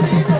Hallelujah.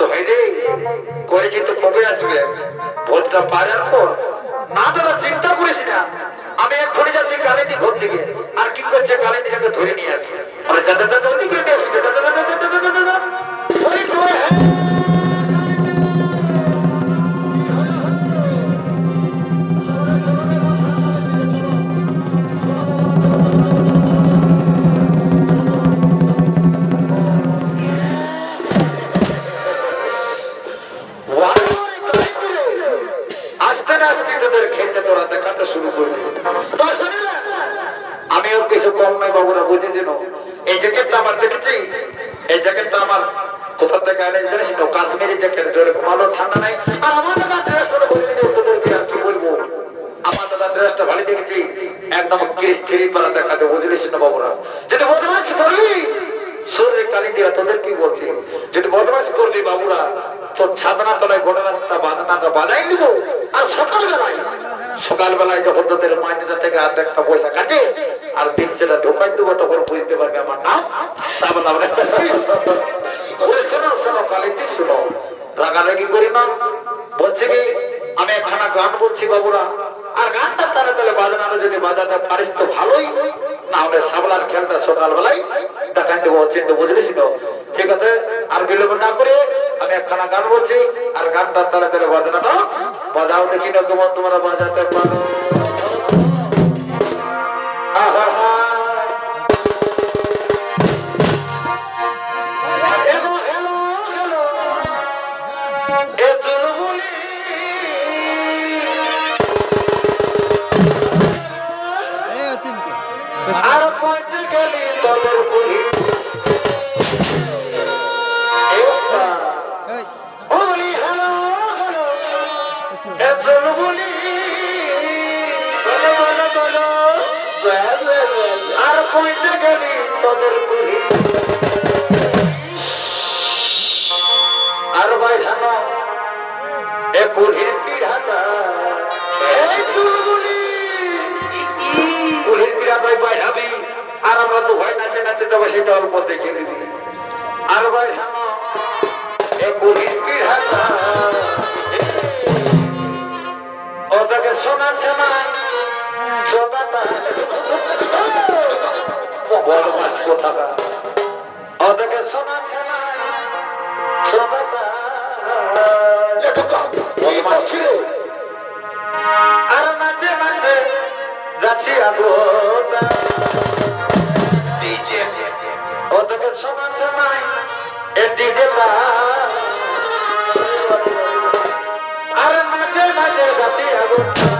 তো হেরে কয়েছি তো কবে আসবে? ভোটটা পারার পর? না দাদা চিন্তা করিস না। এই আমার দেখেছি। এই জ্যাকেটটা আমার কোথা থেকে আনে জানিস কাশ্মীরি জ্যাকেট ভালো ঠান্ডা নাই। বাবুরা যদি বদমাস করবি শরীরে কালি দিয়া তোদের কি বলছি? যদি বদমাস করবি বাবুরা, তোর ছাদনা তলায় গোড়াটা বাঁধনাটা বাজাই দিব আর সকালবেলায় সকালবেলায় যখন তোদের মাইনেটা থেকে হাত একটা পয়সা কাটে, আর দিন ঢোকাই দেবো, তখন বুঝতে পারবে আমার নাম সাবলা ওই শোনো শোনো, কালিদি, শোনো। রাগারাগি করি না। বলছে কি, আমি একখানা গান বলছি বাবুরা। আর গানটা তারা তাহলে দেখান দেবো চিন্তা বুঝলিস ঠিক আছে, আর বিলম্ব না করে আমি একখানা গান বলছি, আর গানটা তারা তাহলে বাজানোটা বাজাও দেখি না তোমার তোমরা বাজাতে পারো। আর পৌঁছে গেলি তবর পুরি তবর পুরি। আর ভাই জানো এ কুলির পিড়াটা এই চুলবুলি কুলির পিড়া ভাই ভাই হাবি আর আমরা তো ভয় নাচে নাচে যাব সেটা অল্প দেখে নিবি। আর ভাই জানো এ কুলির পিড়াটা ওটাকে শোনাচ্ছে না বড় মাস কোথাটা ওটাকে শোনাচ্ছে না শোনাটা ওই মাস ছিল আর মাঝে মাঝে গাছি আগোটা ডিজে ওদিকে সমান সময় এ ডিজে আর মাঝে মাঝে গাছি আগোটা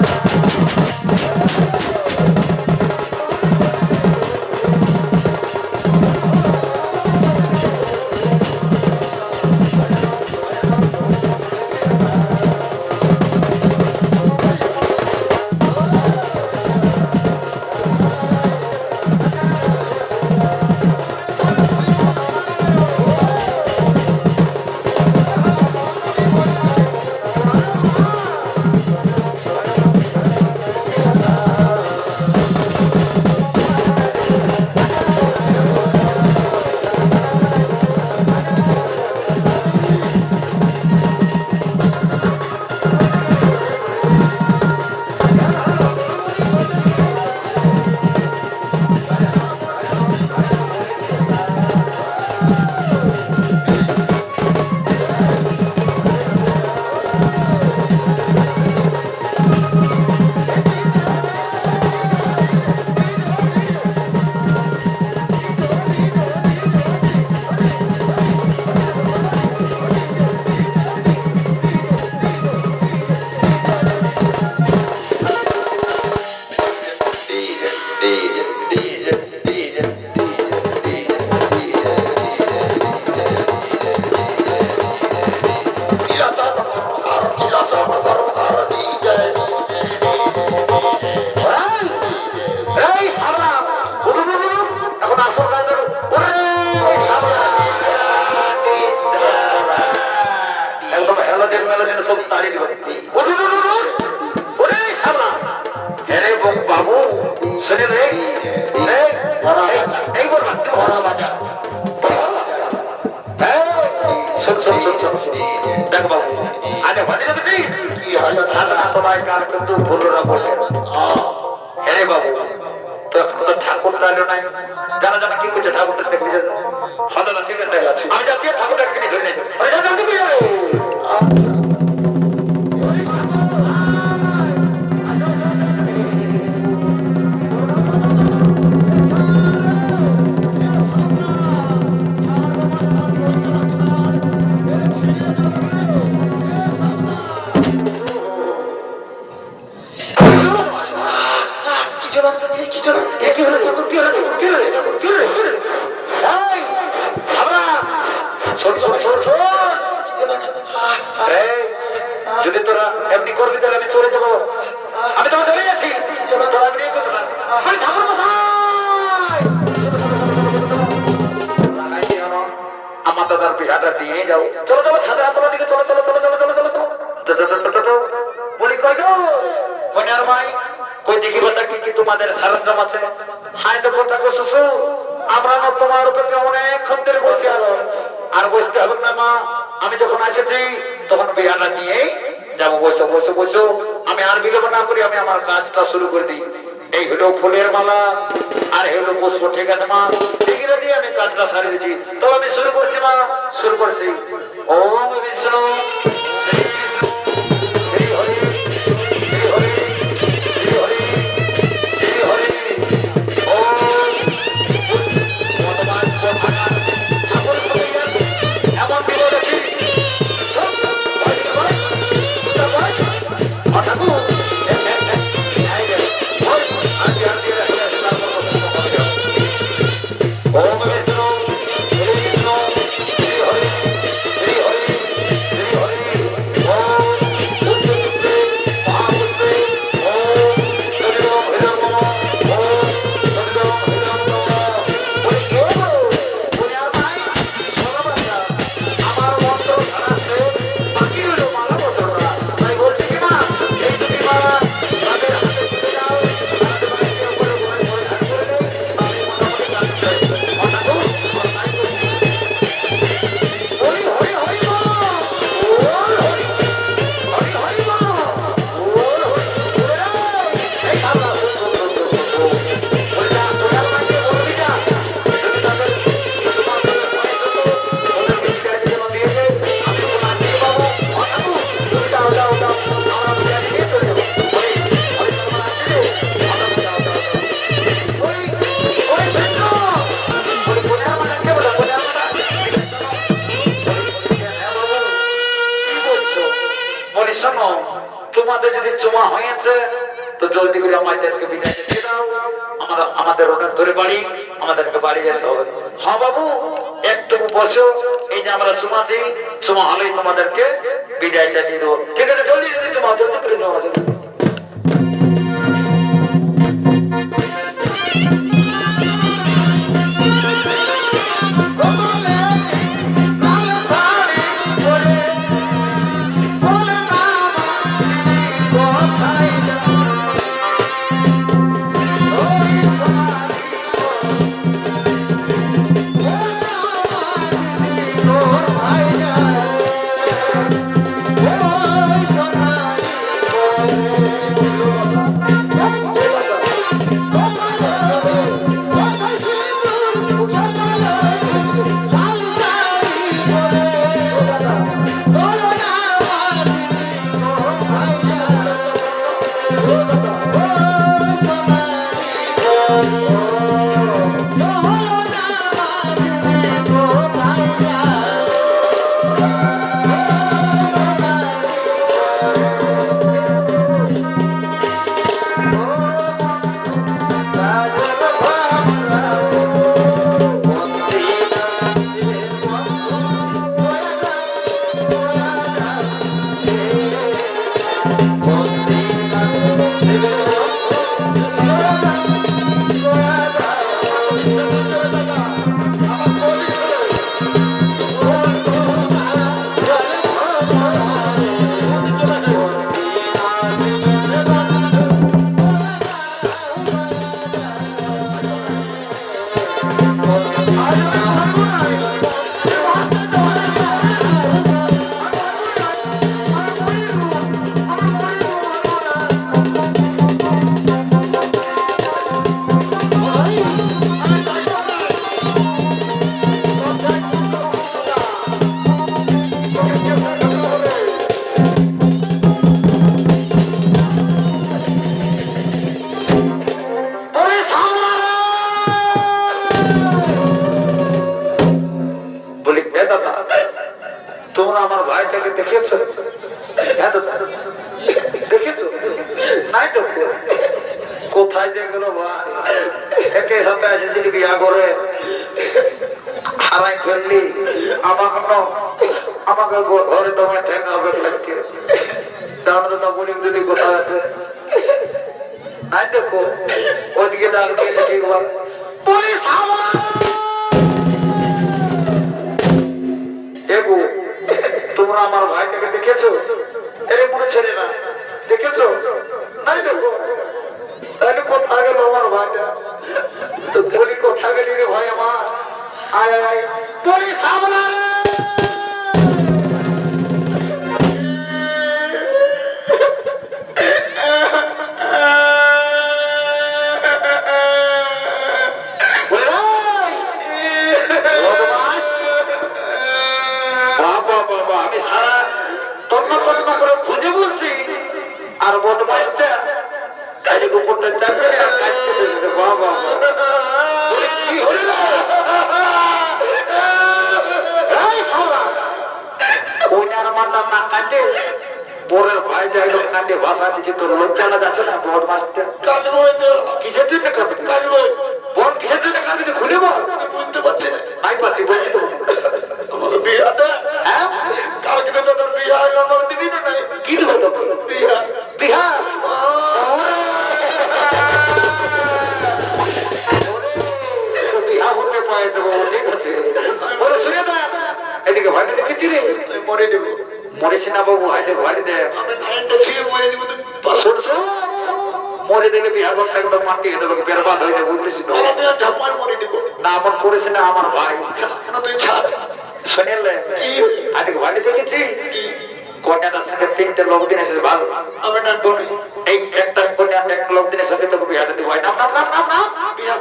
যারা কি করছে ঠাকুরটা দেখবি। হলো না ঠিক আছে আমি যদি তোরা এমনি করবি তাহলে আমি চলে যাব। আমি তোমার। আমার চলো কো আমরা না তোমার উপরে অনেকক্ষণ ধরে বসে আলো আর বসতে হবে না, মা। আমি যখন এসেছি, তখন বেহারা নিয়ে যাব। বসো বসো বসো। আমি আর বিলম্ব না করি, আমি আমার কাজটা শুরু করে দিই। এই হলো ফুলের মালা, আর হলো পুষ্প। ঠিক আছে, মা? ঠিক দিয়ে আমি কাজটা সারিয়েছি তো আমি শুরু করছি, মা। শুরু করছি। ও বিষ্ণু। জমা হয়েছে। তো জলদি করে আমাদেরকে বিদায় দিয়ে দাও। আমরা আমাদের ওটা ধরে বাড়ি, আমাদেরকে বাড়ি যেতে হবে। হ্যাঁ বাবু, একটুকু বসেও এই যে আমরা চুমাছি চুমা হলেই তোমাদেরকে বিদায়টা দিয়ে দেবো। ঠিক আছে, জলদি জলদি চুমা, জলদি করে জমা ঘরে তোমার ঠেকা হবে লাগছে তাহলে দাদা বলি যদি আছে নাই দেখো পুলিশ তোমরা আমার ভাইটাকে দেখেছ? এরে মনে ছেলে না। দেখেছ? দেখো তাহলে কোথায় গেল আমার ভাইটা। তো বলি কোথায় গেলি রে ভাই আমার আয় আয়। বলি শুনিলে তিনটে লোক দিন না নাম নাম নাম নাম বিয়া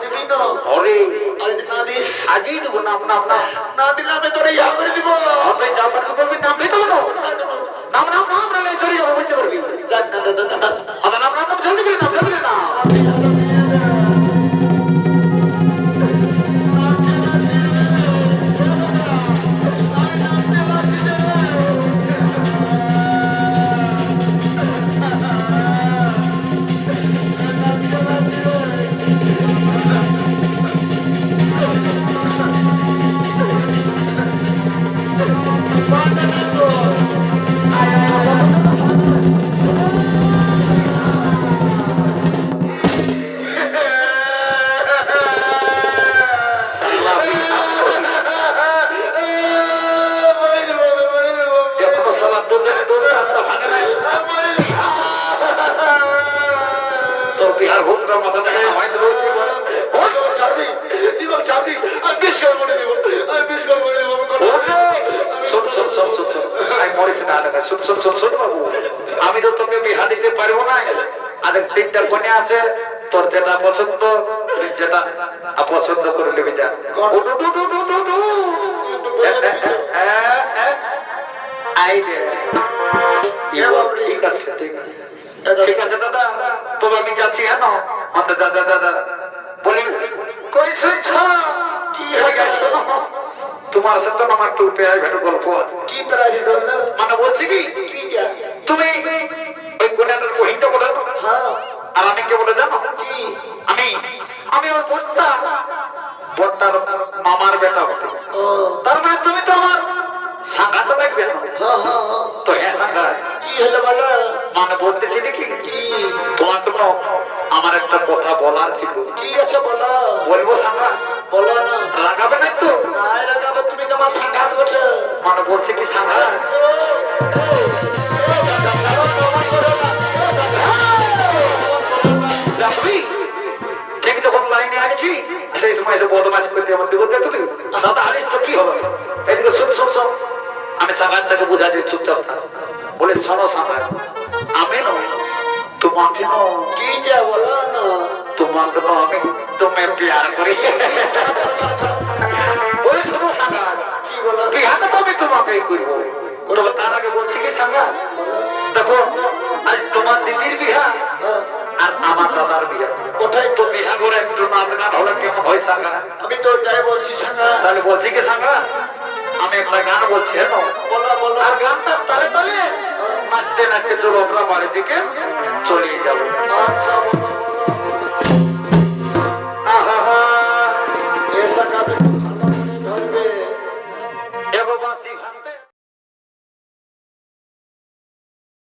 না না না দিলে আমি তোরে ইয়া করে দিব যা পারবি নাম নাম নাম নাম না দাদা নাম নাম নাম জলদি করে নাম জলদি করে নাম আমার মাথা থেকে আমায় চাবি চাবি আমি করে আমি করে আমি না দাদা বাবু। আমি তো তোকে বিহা দিতে পারব না। আর তিনটা কনে আছে তোর যেটা পছন্দ তুই যেটা অপছন্দ করে নেবে যা। ঠিক আছে ঠিক আছে। ঠিক আছে দাদা। তবে আমি যাচ্ছি হ্যাঁ আমাদের দাদা দাদা বলি কি হয়ে গেছে? তোমার সাথে আমার একটু পেয়ার ভেটো গল্প আছে। কি প্রাইভেট মানে বলছি কি তুমি ওই কোনাটার বহিনটা বলে হ্যাঁ। আর আমি কে বলে জানো? আমি আমি ওর বোনটা বোনটার মামার বেটা। ও। তার মানে তুমি তো আমার সাঙ্গা তো লাগবে হ্যাঁ। তো হ্যাঁ সাঙ্গা। কি হলো বলো? মানে বলতেছি নাকি কি তোমাকে তো আমার একটা কথা বলার ছিল কি আছে বলো বলব সাঙ্গা বলো না লাগাবে না তো নাই লাগাবো তুমি তো আমার সাঙ্গাত বটে মানে বলছে কি সাঙ্গা রাখবি ঠিক যখন লাইনে আনেছি সেই সময় এসে বদমাস করতে আমার দেবো দেখলি দাদা আনিস তো কি হবে এদিকে শুন শুন শুন আমি সাঙ্গাতটাকে বুঝা দিয়ে চুপচাপ বলে শোনো ন আমি তোমার দিদির বিহা আর আমার দাদার বিয়া কোথায় তো বিহা করে একটু সাঙ্গা আমি তো যাই বলছি তাহলে বলছি কি সাঙ্গা আমি একটা গান বলছি হ্যাঁ বলো? বলো আর গানটা তালে নাচতে নাচতে চলো আমরা বাড়ির দিকে চলে যাব।